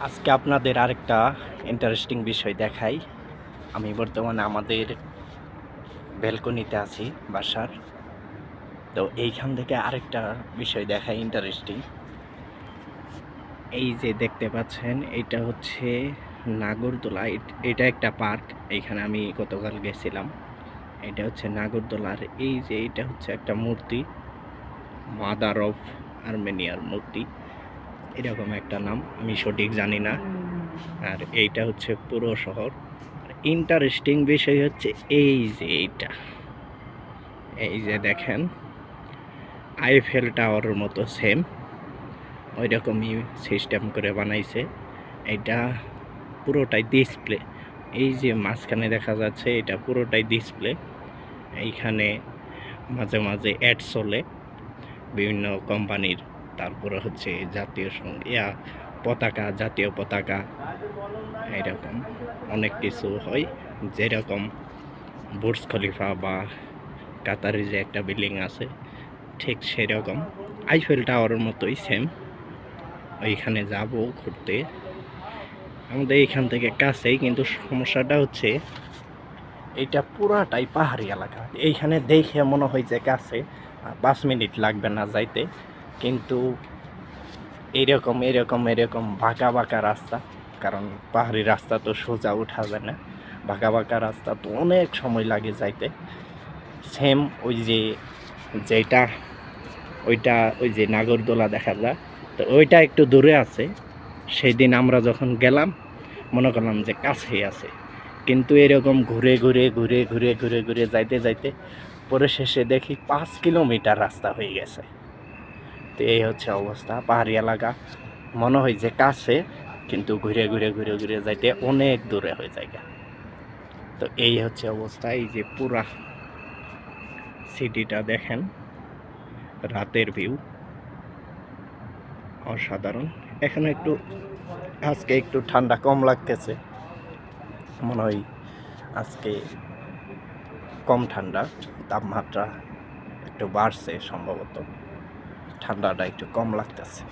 আজকে আপনাদের আরেকটা ইন্টারেস্টিং বিষয় দেখাই। আমি বর্তমানে আমাদের ব্যালকনিতে আছি, বাসার। তো এইখান থেকে আরেকটা বিষয় দেখাই ইন্টারেস্টিং এই যে দেখতে পাচ্ছেন, এটা হচ্ছে নাগরদোলা। এটা একটা পার্ক, এইখানে আমি গতকাল গেছিলাম। এটা হচ্ছে নাগরদোলার। এই যে এটা হচ্ছে একটা মূর্তি মাদার অফ আর্মেনিয়ার মূর্তি। এরকম একটা নাম আমি সঠিক জানি না। আর এইটা হচ্ছে পুরো শহর। ইন্টারেস্টিং বিষয় হচ্ছে এই যে এইটা। এই যে দেখেন আইফেল টাওয়ারের মতো সেম ওই রকমই সিস্টেম করে বানাইছে। এটা পুরোটাই ডিসপ্লে এই যে মাঝখানে দেখা যাচ্ছে এটা পুরোটাই ডিসপ্লে এইখানে মাঝে মাঝে অ্যাড চলে বিভিন্ন কোম্পানির। তারপরে হচ্ছে জাতীয় ইয়া, পতাকা, জাতীয় পতাকা এরকম অনেক কিছু হয়। যেরকম বুর্জ খলিফা বা কাতারে যে একটা বিল্ডিং আছে, ঠিক সেরকম। আইফেল টাওয়ারের মতোই সেম ওইখানে যাব ঘুরতে। আমাদের এইখান থেকে কাছেই, কিন্তু সমস্যাটা হচ্ছে এটা পুরাটাই পাহাড়ি এলাকা। এইখানে দেখে মনে হয় যে কাছে পাঁচ মিনিট লাগবে না যাইতে। কিন্তু এরকম এরকম এরকম বাঁকা বাঁকা রাস্তা, কারণ পাহাড়ি রাস্তা তো সোজা উঠা যায় না। বাঁকা বাঁকা রাস্তা তো অনেক সময় লাগে যাইতে। সেম ওই যে, যেটা, ওইটা, ওই যে নাগরদোলা দেখা যায়, তো ওইটা একটু দূরে আছে। সেই দিন আমরা যখন গেলাম, মনে করলাম যে কাছেই আছে। কিন্তু এরকম ঘুরে ঘুরে ঘুরে ঘুরে ঘুরে ঘুরে যাইতে যাইতে, পরে শেষে দেখি পাঁচ কিলোমিটার রাস্তা হয়ে গেছে। তো এই হচ্ছে অবস্থা, পাহাড়ি এলাকা। মনে হয় যে কাছে, কিন্তু ঘুরে ঘুরে ঘুরে ঘুরে যাইতে অনেক দূরে হয়ে যায় তো এই হচ্ছে অবস্থা, এই যে পুরা সিটিটা দেখেন, রাতের ভিউ। অসাধারণ। এখানে একটু, আজকে একটু ঠান্ডা কম লাগতেছে। মনে হয় আজকে কম ঠান্ডা, তাপমাত্রা একটু বাড়ছে সম্ভবত। ঠান্ডাটা একটু কম লাগতেছে।